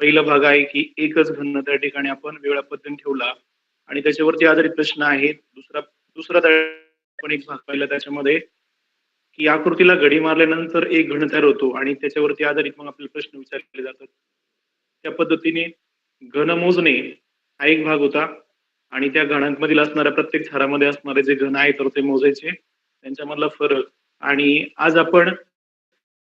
पहिला भाग आहे की एकच घन त्या ठिकाणी आपण वेगळा पद्धतीने ठेवला. आणि त्याच्यावरती आधारित प्रश्न आहेत. दुसरा दुसरा आपण एक भाग पाहिला त्याच्यामध्ये की आकृतीला घडी मारल्यानंतर एक घन तयार होतो आणि त्याच्यावरती आधारित मग आपले प्रश्न विचारले जातात. त्या पद्धतीने घन मोजणे हा एक भाग होता. आणि त्या घणांमधील असणाऱ्या प्रत्येक थरामध्ये असणारे जे घन आहेत तर ते मोजायचे. त्यांच्यामधला फरक आणि आज आपण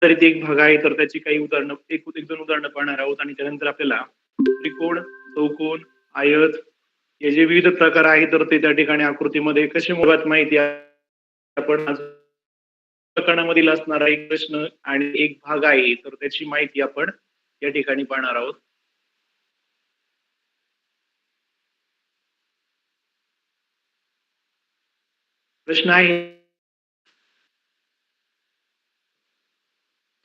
तरी ती एक भाग आहे. तर त्याची काही उदाहरणं एक एक दोन उदाहरणं पाहणार आहोत आणि त्यानंतर आपल्याला त्रिकोण चौकोन आयत हे जे विविध प्रकार आहेत तर ते त्या ठिकाणी आकृतीमध्ये कसे मुळात माहिती आपण प्रकरणामधील असणारा एक प्रश्न आणि एक भाग आहे. तर त्याची माहिती आपण या ठिकाणी पाहणार आहोत. प्रश्न आहे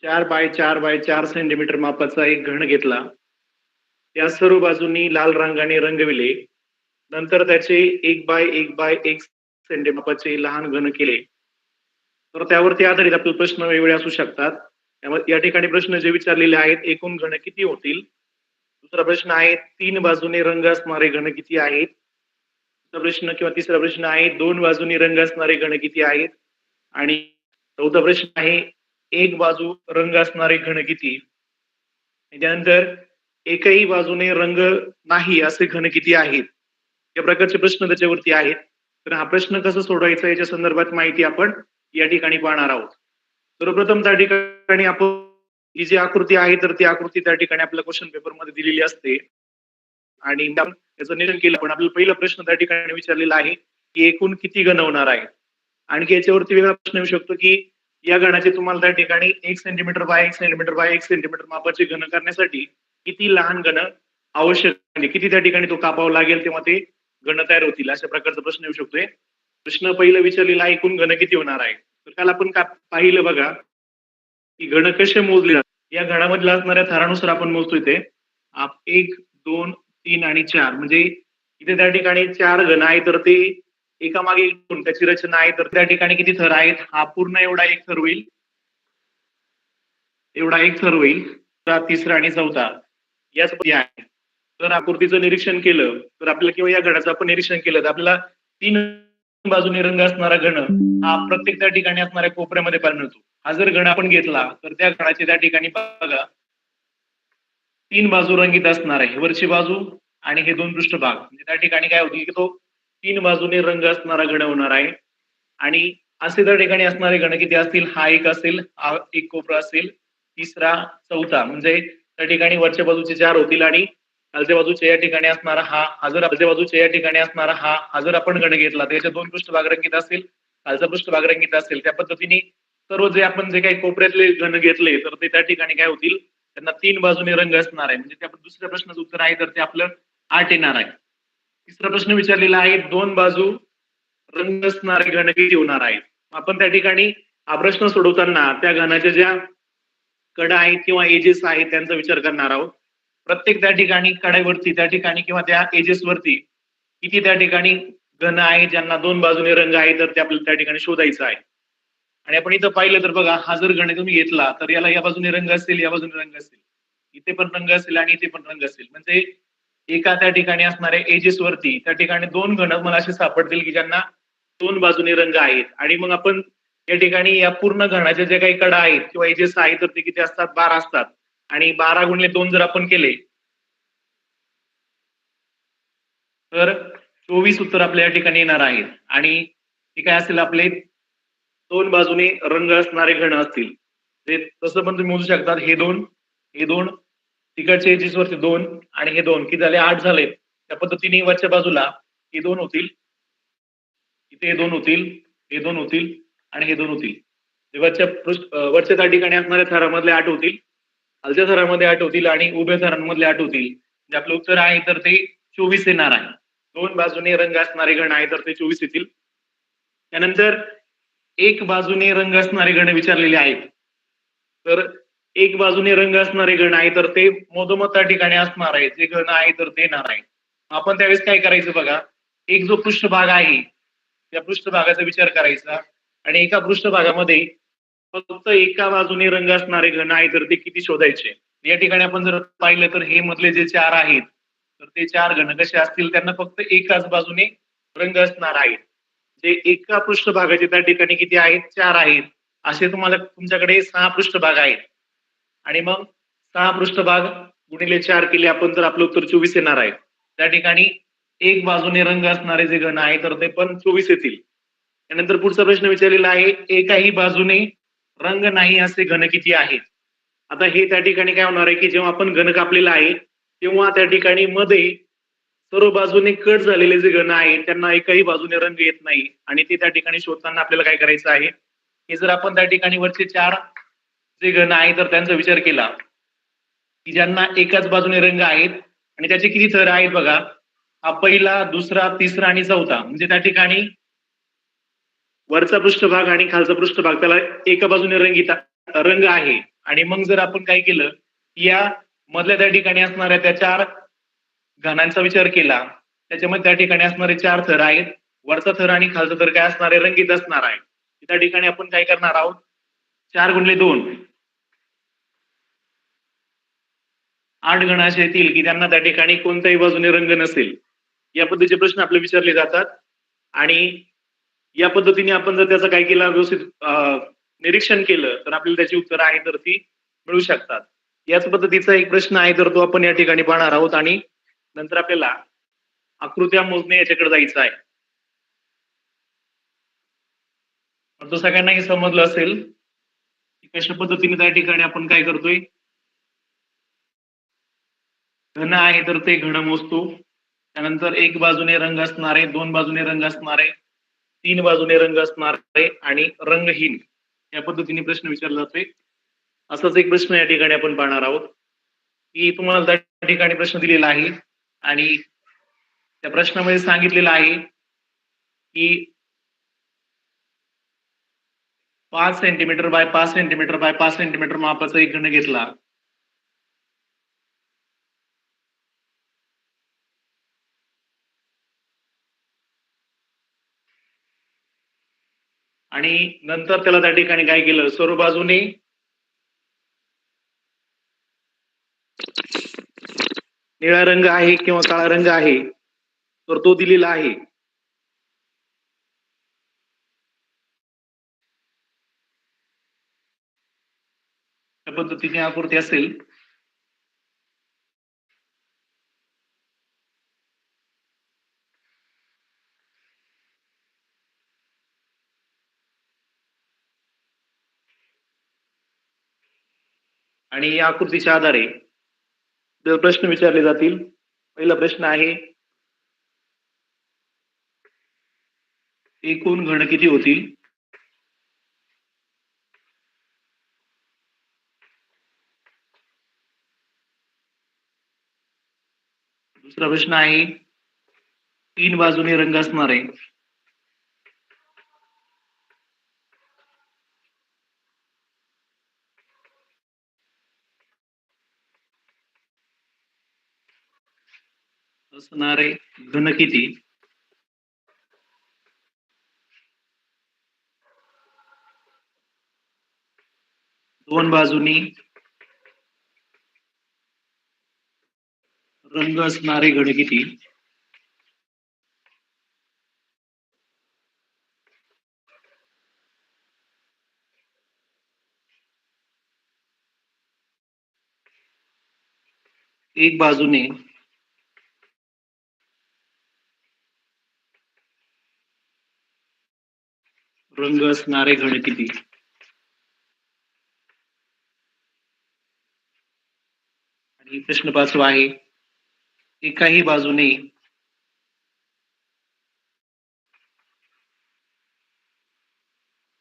चार बाय चार बाय चार सेंटीमीटर मापाचा एक घन घेतला. त्या सर्व बाजूंनी लाल रंगाने रंगविले. नंतर त्याचे एक बाय एक बाय एक सेंटीमीटर मापाचे लहान घन केले. तर त्यावरती आधारित आपले प्रश्न वेगवेगळे असू शकतात. त्यामुळे या ठिकाणी प्रश्न जे विचारलेले आहेत एकूण घन किती होतील? दुसरा प्रश्न आहे तीन बाजूने रंग असणारे घन किती आहेत? दुसरा प्रश्न किंवा तिसरा प्रश्न आहे दोन बाजूनी रंग असणारे घन किती आहेत? आणि चौथा प्रश्न आहे एक बाजू रंग असणारे घन किती? त्यानंतर एकही बाजूने रंग नाही असे घन किती आहेत? या प्रकारचे प्रश्न त्याच्यावरती आहेत. तर हा प्रश्न कसा सोडवायचा याच्या संदर्भात माहिती आपण या ठिकाणी पाहणार आहोत. सर्वप्रथम त्या ठिकाणी आपण ही जी आकृती आहे तर ती आकृती त्या ठिकाणी आपल्या क्वेश्चन पेपरमध्ये दिलेली असते. आणि त्याचं याचं केलं पण आपल्याला पहिला प्रश्न त्या ठिकाणी विचारलेला आहे की एकूण किती घनवणार आहे? आणखी याच्यावरती वेगळा प्रश्न येऊ शकतो की या गणाचे तुम्हाला त्या ठिकाणी एक सेंटीमीटर बाय एक सेंटीमीटर बाय एक सेंटीमीटर मापाचे घन करण्यासाठी किती लहान घन आवश्यक म्हणजे किती त्या ठिकाणी तो कापावा लागेल तेव्हा ते घन तयार होतील अशा प्रकारचा प्रश्न येऊ शकतोय. प्रश्न पहिलं विचारलेला एकूण घन किती होणार आहे? तर काल आपण का पाहिलं बघा की घन कसे मोजले जातात. या घनामधल्या असणाऱ्या थरानुसार आपण मोजतोय ते एक दोन तीन आणि चार. म्हणजे इथे त्या ठिकाणी चार घन आहे तर ते एका मागे एक दोन. त्याची रचना आहे तर त्या ठिकाणी किती थर आहेत? हा पूर्ण एवढा एक थर होईल. एवढा एक थर होईल. तिसरा आणि चौथा. याच आहे. जर आकृतीचं निरीक्षण केलं तर आपल्याला किंवा या गणाचं आपण निरीक्षण केलं तर आपल्याला तीन बाजूने रंग असणारा गण हा प्रत्येक त्या ठिकाणी असणाऱ्या कोपऱ्यामध्ये परिणतो. मिळतो हा जर गण आपण घेतला तर त्या घडाचे त्या ठिकाणी बघा. तीन बाजू रंगीत असणार आहे. वरची बाजू आणि हे दोन पृष्ठभाग. म्हणजे त्या ठिकाणी काय होतील की तो तीन बाजूने रंग असणारा गण होणार आहे. आणि असे त्या ठिकाणी असणारे गण किती असतील? हा एक असेल हा एक कोपरा असेल तिसरा चौथा. म्हणजे त्या ठिकाणी वरच्या बाजूचे चार होतील आणि खालच्या बाजूच्या या ठिकाणी असणारा हा हा जर खालच्या बाजूच्या या ठिकाणी असणारा हा हा जर आपण गण घेतला त्याच्या दोन पृष्ठभाग रंगीत असतील खालचा पृष्ठभाग रंगीत असेल. त्या पद्धतीने सर्व जे आपण जे काही कोपऱ्यातले गण घेतले तर ते त्या ठिकाणी काय होतील? त्यांना तीन बाजूने रंग असणार आहे. म्हणजे त्या दुसऱ्या प्रश्नाचं उत्तर आहे तर ते आपलं आठ येणार आहे. तिसरा प्रश्न विचारलेला आहे दोन बाजू रंग असणारे घन किती होणार आहेत. आपण त्या ठिकाणी हा प्रश्न सोडवताना त्या घनाच्या ज्या कडा आहेत किंवा एजेस आहेत त्यांचा विचार करणार आहोत. प्रत्येक त्या ठिकाणी कड्यावरती त्या ठिकाणी किंवा त्या एजेस वरती किती त्या ठिकाणी घन आहे ज्यांना दोन बाजूने रंग आहे तर ते आपल्याला त्या ठिकाणी शोधायचं आहे. आणि आपण इथं पाहिलं तर बघा हा जर गण तुम्ही घेतला तर याला या बाजूने रंग असतील या बाजूने रंग असतील इथे पण रंग असेल आणि इथे पण रंग असेल. म्हणजे एका त्या ठिकाणी असणाऱ्या एजेस वरती त्या ठिकाणी दोन घन मला असे सापडतील की ज्यांना दोन बाजूने रंग आहेत. आणि मग आपण या ठिकाणी या पूर्ण घणाच्या ज्या काही कडा आहेत किंवा एजेस आहेत तर ते किती असतात? बारा असतात. आणि बारा गुणले दोन जर आपण केले तर चोवीस उत्तर आपल्या या ठिकाणी येणार आहेत. आणि ते काय असेल आपले? दोन बाजूने रंग असणारे घन असतील. ते तसं पण तुम्ही मोजू शकतात. हे दोन हे दोन तिकडच्या एजेस वरती दोन आणि हे दोन किती झाले आठ झाले. त्या पद्धतीने वरच्या बाजूला हे दोन होतील. इथे हे दोन होतील हे दोन होतील आणि हे दोन होतील. वरच्या पृष्ठ वरच्या त्या ठिकाणी असणाऱ्या थरामधले आठ होतील खालच्या थरामध्ये आठ होतील आणि उभ्या थरांमधले आठ होतील. जे आपलं उत्तर आहे तर ते चोवीस येणार आहे. दोन बाजूने रंग असणारे गण आहे तर ते चोवीस येतील. त्यानंतर एक बाजूने रंग असणारे गण विचारलेले आहेत. तर एक बाजूने रंग असणारे गण आहे तर ते मधोमध त्या ठिकाणी असणार आहे. जे गण आहे तर ते आहे. आपण त्यावेळेस काय करायचं बघा? एक जो पृष्ठभाग आहे त्या पृष्ठभागाचा विचार करायचा. आणि एका पृष्ठभागामध्ये फक्त एका बाजूने रंग असणारे घन आहे तर ते किती शोधायचे? या ठिकाणी आपण जर पाहिलं तर हे मधले जे चार आहेत तर ते चार घन कसे असतील? त्यांना फक्त एकाच बाजूने रंग असणार आहेत. जे एका पृष्ठभागाचे त्या ठिकाणी किती आहेत? चार आहेत. असे तुम्हाला तुमच्याकडे सहा पृष्ठभाग आहेत. आणि मग सहा पृष्ठभाग गुणिले चार केले आपण तर आपलं उत्तर चोवीस येणार आहे. त्या ठिकाणी एक बाजूने रंग असणारे जे गण आहे तर ते पण चोवीस येतील. त्यानंतर पुढचा प्रश्न विचारलेला आहे एकाही बाजूने रंग नाही असे घन किती आहेत? आता हे त्या ठिकाणी काय होणार आहे की जेव्हा आपण घन कापलेला आहे तेव्हा त्या ठिकाणी मध्ये सर्व बाजूने कट झालेले जे घन आहेत त्यांना एकाही बाजूने रंग येत नाही. आणि ते त्या ठिकाणी शोधताना आपल्याला काय करायचं आहे? हे जर आपण त्या ठिकाणी वरचे चार जे गण आहे तर त्यांचा विचार केला की ज्यांना एकाच बाजूने रंग आहेत आणि त्याचे किती थर आहेत बघा हा पहिला दुसरा तिसरा आणि चौथा म्हणजे त्या ठिकाणी वरचा पृष्ठभाग आणि खालचा पृष्ठभाग त्याला एका बाजूने रंगीत रंग आहे. आणि मग जर आपण काय केलं या मधल्या त्या ठिकाणी असणाऱ्या त्या चार घनांचा विचार केला त्याच्यामध्ये त्या ठिकाणी असणारे चार थर आहेत वरचा थर आणि खालचा थर काय असणार आहे? रंगीत असणार आहे. त्या ठिकाणी आपण काय करणार आहोत? चार गुणले दोन. आठ गण असे येतील की त्यांना त्या ठिकाणी कोणत्याही बाजूने रंग नसेल. या पद्धतीचे प्रश्न आपले विचारले जातात. आणि या पद्धतीने आपण जर त्याचा काय केला व्यवस्थित निरीक्षण केलं तर आपल्याला त्याची उत्तरं आहे तर ती मिळू शकतात. याच पद्धतीचा एक प्रश्न आहे तर तो आपण या ठिकाणी पाहणार आहोत आणि नंतर आपल्याला आकृत्या मोजणे याच्याकडे जायचं आहे. सगळ्यांना तो समजलं असेल कशा पद्धतीने त्या ठिकाणी आपण काय करतोय? घन आहे तर ते घन मोजतो. त्यानंतर एक बाजूने रंग असणारे दोन बाजूने रंग असणारे तीन बाजूने रंग असणारे आणि रंगहीन या पद्धतीने प्रश्न विचारला जातोय. असाच एक प्रश्न या ठिकाणी आपण पाहणार आहोत. की तुम्हाला त्या ठिकाणी प्रश्न दिलेला आहे आणि त्या प्रश्नामध्ये सांगितलेलं आहे की पाच सेंटीमीटर बाय पाच सेंटीमीटर बाय पाच सेंटीमीटर मापाचा एक घन घेतला. आणि नंतर त्याला त्या ठिकाणी काय केलं? सर्व बाजूने निळा रंग आहे किंवा काळा रंग आहे तर तो दिलेला आहे. त्या पद्धतीने आकृती असेल. आणि या आकृतीच्या आधारे जर प्रश्न विचारले जातील पहिला प्रश्न आहे एकूण घन किती होतील? दुसरा प्रश्न आहे तीन बाजूने रंग असणारे. असणारे घन किती? दोन बाजूनी. रंग असणारे घड किती? एक बाजूने बरसणारे असणारे किती? आणि प्रश्न पाचव आहे. एकाही बाजूने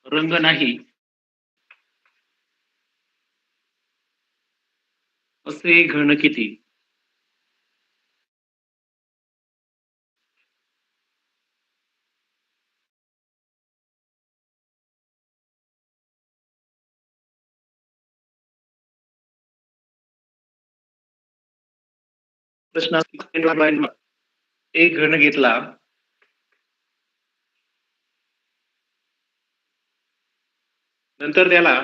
रंग नाही असे घन किती? प्रश्न एक घण घेतला. नंतर त्याला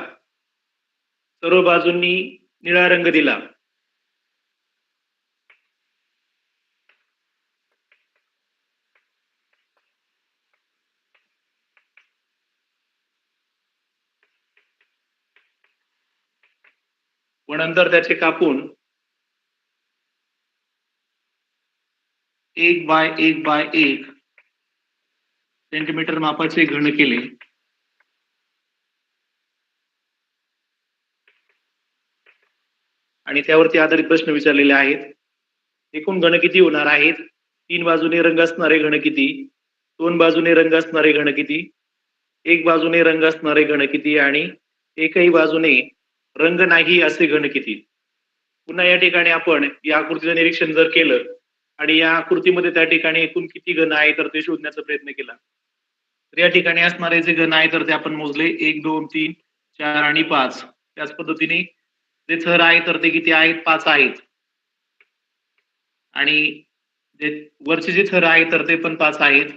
सर्व बाजूंनी निळा रंग दिला. व नंतर त्याचे कापून एक बाय एक बाय एक सेंटीमीटर मापाचे घन केले. आणि त्यावरती आधारित प्रश्न विचारलेले आहेत. एकूण घन किती होणार आहेत? तीन बाजूने रंग असणारे घन किती? दोन बाजूने रंग असणारे घन किती? एक बाजूने रंग असणारे घन किती? आणि एकही बाजूने रंग नाही असे घन किती? पुन्हा या ठिकाणी आपण या आकृतीचं निरीक्षण जर केलं आणि या आकृतीमध्ये त्या ठिकाणी एकूण किती घन आहे तर ते शोधण्याचा प्रयत्न केला. तर या ठिकाणी असणारे जे घन आहे तर ते आपण मोजले. एक दोन तीन चार आणि पाच. त्याच पद्धतीने जे थर आहे तर ते किती आहेत? पाच आहेत. आणि जे वरचे जे थर आहे तर ते पण पाच आहेत.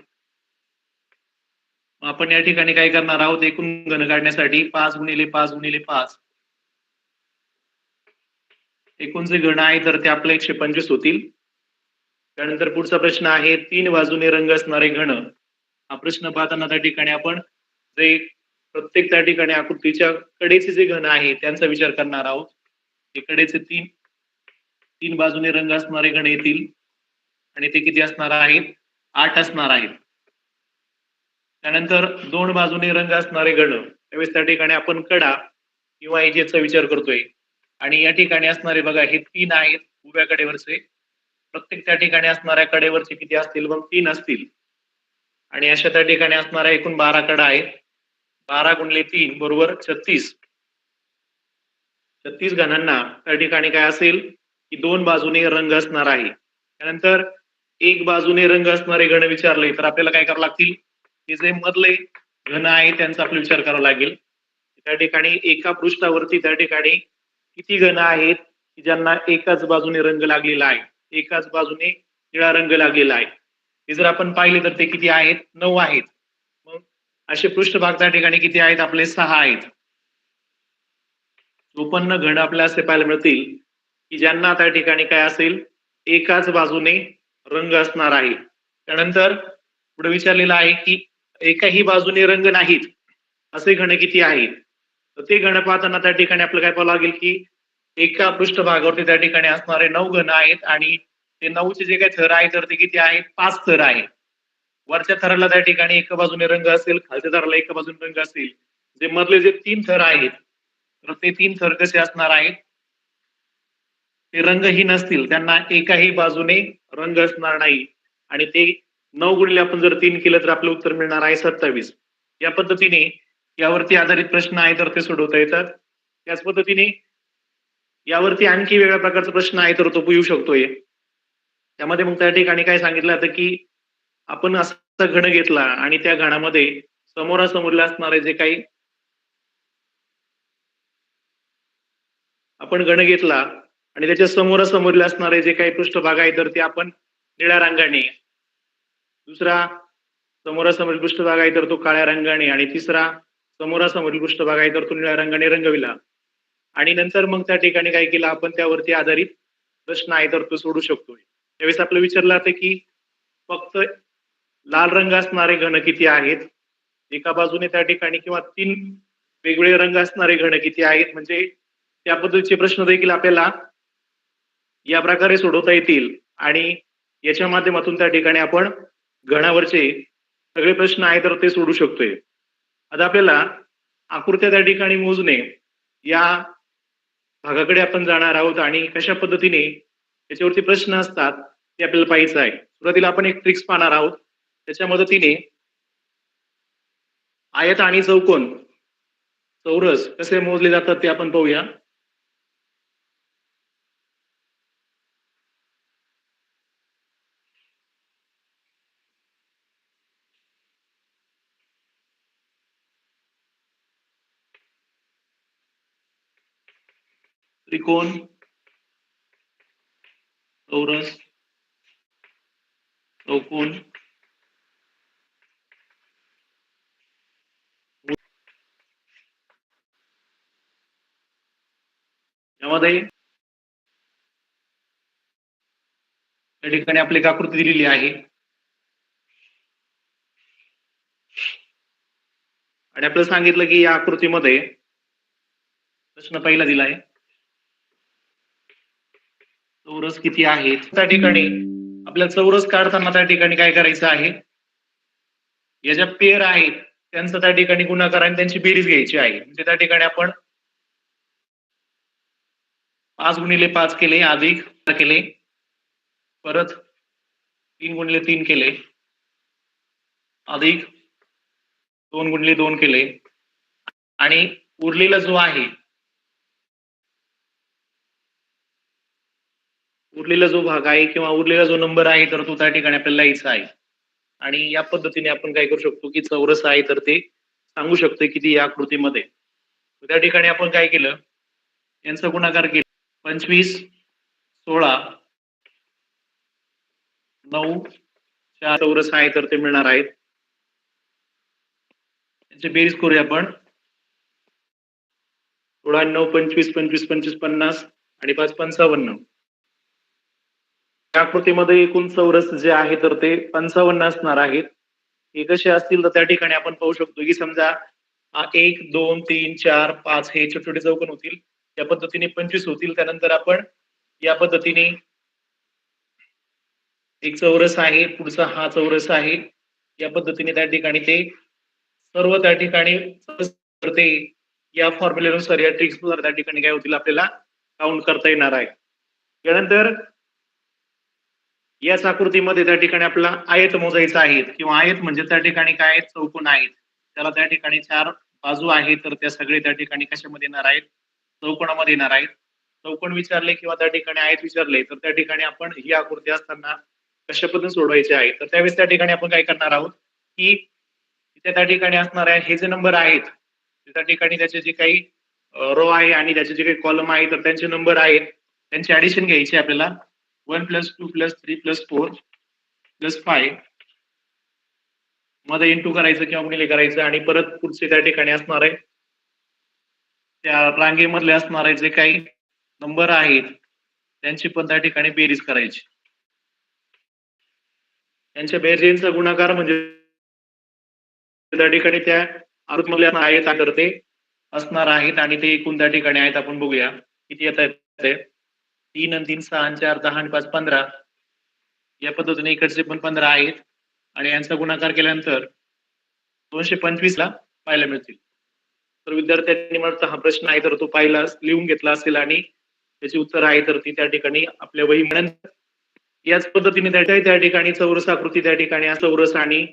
आपण या ठिकाणी काय करणार आहोत? एकूण घन काढण्यासाठी पाच गुणिले पाच गुणिले पाच. एकूण जे घन आहे तर ते आपले एकशे पंचवीस होतील. त्यानंतर पुढचा प्रश्न आहे तीन बाजूने रंग असणारे घन. हा प्रश्न पाहताना त्या ठिकाणी आपण जे प्रत्येक त्या ठिकाणी आकृतीच्या कडेचे जे घन आहे त्यांचा विचार करणार आहोत. ते कडेचे तीन तीन बाजूने रंग असणारे घन येतील. आणि ते किती असणार आहेत? आठ असणार आहेत. त्यानंतर दोन बाजूने रंग असणारे घन. त्यावेळेस त्या ठिकाणी आपण कडा किंवा एजेचा विचार करतोय. आणि या ठिकाणी असणारे बघा हे तीन आहेत उभ्या कडेवरचे. प्रत्येक त्या ठिकाणी असणाऱ्या कडेवरचे किती असतील? मग तीन असतील. आणि अशा त्या ठिकाणी असणाऱ्या एकूण बारा कडा आहेत. बारा गुणले तीन बरोबर छत्तीस. छत्तीस गणांना त्या ठिकाणी काय असेल? की दोन बाजूने रंग असणार आहे. त्यानंतर एक बाजूने रंग असणारे गण विचारले तर आपल्याला काय करावं लागतील? हे जे मधले घन आहे त्यांचा आपला विचार करावा लागेल. त्या ठिकाणी एका पृष्ठावरती त्या ठिकाणी किती घन आहेत? की ज्यांना एकाच बाजूने रंग लागलेला आहे? एकाच बाजूने निळा रंग लागलेला आहे. हे जर आपण पाहिले तर ते किती आहेत? नऊ आहेत. मग असे पृष्ठभाग त्या ठिकाणी किती आहेत? आपले सहा आहेत. चोपन्न घन आपल्याला असे पाहायला मिळतील की ज्यांना त्या ठिकाणी काय असेल? एकाच बाजूने रंग असणार आहे. त्यानंतर पुढे विचारलेलं आहे की एकाही बाजूने रंग नाहीत असे घन किती आहेत? तर ते घन पाहताना त्या ठिकाणी आपल्याला काय पाहावं लागेल की एका पृष्ठभागावरती त्या ठिकाणी असणारे नऊ गण आहेत आणि ते नऊचे जे काही थर आहे तर ते किती आहेत? पाच थर आहेत. वरच्या थराला त्या ठिकाणी एका बाजूने रंग असेल खालच्या थराला एका बाजूने रंग असेल. जे मधले जे तीन थर आहेत तर ते तीन थर कसे असणार आहेत? ते रंगहीन असतील. त्यांना एकाही बाजूने रंग असणार नाही. आणि ते नऊ गुणिले आपण जर तीन केलं तर आपलं उत्तर मिळणार आहे सत्तावीस. या पद्धतीने यावरती आधारित प्रश्न आहे तर ते सोडवता येतात. त्याच पद्धतीने यावरती आणखी वेगळ्या प्रकारचा प्रश्न आहे तर तो येऊ शकतोय. त्यामध्ये मग त्या ठिकाणी काय सांगितलं होतं की आपण असा घन घेतला आणि त्या घणामध्ये समोरासमोरला असणारे जे काही आपण गण घेतला आणि त्याच्या समोरासमोरला असणारे जे काही पृष्ठभाग आहे तर ते आपण निळ्या रंगाने दुसरा समोरासमोरील पृष्ठभाग आहे तर तो काळ्या रंगाने आणि तिसरा समोरासमोरील पृष्ठभाग आहे तर तो निळ्या रंगाने रंगविला. आणि नंतर मग त्या ठिकाणी काय केलं आपण त्यावरती आधारित प्रश्न आहे तर तो सोडू शकतोय. त्यावेळेस आपलं विचारलं जातं की फक्त लाल रंग असणारे घन किती आहेत? एका बाजूने त्या ठिकाणी किंवा तीन वेगवेगळे रंग असणारे घन किती आहेत? म्हणजे त्या पद्धतीचे प्रश्न देखील आपल्याला या प्रकारे सोडवता येतील. आणि याच्या माध्यमातून त्या ठिकाणी आपण घणावरचे सगळे प्रश्न आहे तर ते सोडू शकतोय. आता आपल्याला आकृत्या त्या ठिकाणी मोजणे या भागाकडे आपण जाणार आहोत आणि कशा पद्धतीने त्याच्यावरती प्रश्न असतात ते आपल्याला पाहायचं आहे. सुरुवातीला आपण एक ट्रिक्स पाहणार आहोत. त्याच्या मदतीने आयत आणि चौकोन चौरस कसे मोजले जातात ते आपण पाहूया. त्रिकोण चौरस चौकोन यामध्ये या ठिकाणी आपली एक आकृती दिलेली आहे. आणि आपल्याला सांगितलं की या आकृतीमध्ये प्रश्न पहिला दिलाय चौरस किती आहेत? त्या ठिकाणी आपल्या चौरस काढताना त्या ठिकाणी काय करायचं आहे? या ज्या पेअर आहेत त्यांचा त्या ठिकाणी गुणाकार आणि त्यांची बेरीज घ्यायची आहे. म्हणजे त्या ठिकाणी आपण पाच गुणिले पाच केले अधिक केले परत तीन गुणिले तीन केले अधिक दोन गुणिले दोन केले. आणि उरलेला जो आहे उरलेला जो भाग आहे किंवा उरलेला जो नंबर आहे तर तो त्या ठिकाणी आपल्याला लिहायचा आहे. आणि या पद्धतीने आपण काय करू शकतो की चौरस आहे तर ते सांगू शकतो किती या आकृतीमध्ये. त्या ठिकाणी आपण काय केलं? यांचा गुणाकार केला. पंचवीस सोळा नऊ चार चौरस आहे तर ते मिळणार आहेत. यांची बेरीज करूया आपण. सोळा नऊ पंचवीस पंचवीस पंचवीस पन्नास आणि पाच पंचावन्न. या कृतीमध्ये एकूण चौरस जे आहे तर ते पंचावन्न असणार आहेत. हे कसे असतील तर त्या ठिकाणी आपण पाहू शकतो की समजा एक दोन तीन चार पाच हे छोटे छोटे चौकन होतील. या पद्धतीने पंचवीस होतील त्यानंतर आपण या पद्धतीने एक चौरस आहे पुढचा हा चौरस आहे. या पद्धतीने त्या ठिकाणी ते सर्व त्या ठिकाणी ते या फॉर्म्युलेनुसार या ट्रिक्सनुसार त्या ठिकाणी काय होतील आपल्याला काउंट करता येणार आहे. त्यानंतर याच आकृतीमध्ये त्या ठिकाणी आपला आयत मोजायचा आहे किंवा आयत म्हणजे त्या ठिकाणी काय आहेत? चौकोन आहेत. त्याला त्या ठिकाणी चार बाजू आहेत तर त्या सगळे त्या ठिकाणी कशामध्ये येणार आहेत? चौकोनामध्ये येणार आहेत. चौकोन विचारले किंवा त्या ठिकाणी आयत विचारले तर त्या ठिकाणी आपण ही आकृती असताना कशा पद्धतीने सोडवायची आहे? तर त्यावेळेस त्या ठिकाणी आपण काय करणार आहोत? की इथे त्या ठिकाणी असणार आहे हे जे नंबर आहेत त्या ठिकाणी त्याचे जे काही रो आहे आणि त्याचे जे काही कॉलम आहे तर त्यांचे नंबर आहेत त्यांची ऍडिशन घ्यायची आपल्याला. One plus two plus three plus four plus फाईव्हमध्ये into करायचं किंवा गुणिले करायचं आणि परत पुढचे त्या ठिकाणी असणार आहे. त्या रांगेमधले असणारे जे काही नंबर आहेत त्यांची पण त्या ठिकाणी बेरीज करायची. त्यांच्या बेरजेंचा गुणाकार म्हणजे त्या ठिकाणी त्या आकृतीमधले आहेत असणार आहेत आणि ते एकूण त्या ठिकाणी आहेत आपण बघूया. किती येत आहेत तीन आणि तीन सहा आणि चार दहा आणि पाच पंधरा. या पद्धतीने इकडचे पण पंधरा आहेत. आणि यांचा गुणाकार केल्यानंतर दोनशे पंचवीस ला पाहायला मिळतील. तर विद्यार्थ्यांनी म्हणता हा प्रश्न आहे तर तो पाहिला लिहून घेतला असेल आणि त्याची उत्तर आहे तर ती त्या ठिकाणी आपल्या वही म्हणून. याच पद्धतीने त्या त्या ठिकाणी चौरस आकृती त्या ठिकाणी चौरस आणि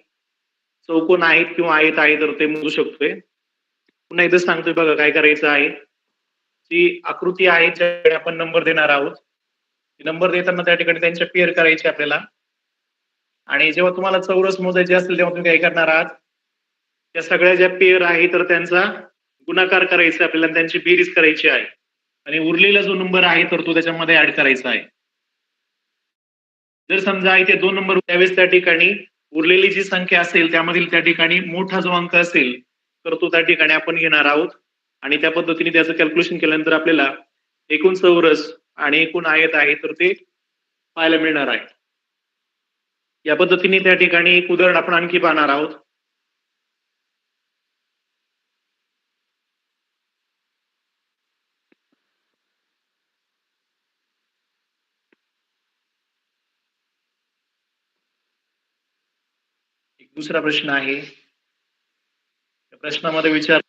चौकोन आहेत किंवा आहेत आहे तर ते मोजू शकतोय. पुन्हा एकदा सांगतोय बघा काय करायचं आहे. जी आकृती आहे ज्याकडे आपण नंबर देणार आहोत नंबर देताना त्या ठिकाणी त्यांच्या पेअर करायचे आपल्याला. आणि जेव्हा तुम्हाला चौरस मोजायचे असेल तेव्हा तुम्ही काय करणार आहात? त्या सगळ्या ज्या पेअर आहे तर त्यांचा गुणाकार करायचा आपल्याला त्यांची बेरीज करायची आहे. आणि उरलेला जो नंबर आहे तर तो त्याच्यामध्ये ऍड करायचा आहे. जर समजा इथे दोन नंबर त्यावेळेस त्या ठिकाणी उरलेली जी संख्या असेल त्यामधील त्या ठिकाणी मोठा जो अंक असेल तर तो त्या ठिकाणी आपण घेणार आहोत. आणि त्या पद्धतीने त्याचं कॅल्क्युलेशन केल्यानंतर आपल्याला एकूण चौरस आणि एकूण आयत आहे तर ते पाहायला मिळणार आहे. या पद्धतीने त्या ठिकाणी एक उदाहरण आपण आणखी पाहणार आहोत. दुसरा प्रश्न आहे. या प्रश्नामध्ये विचार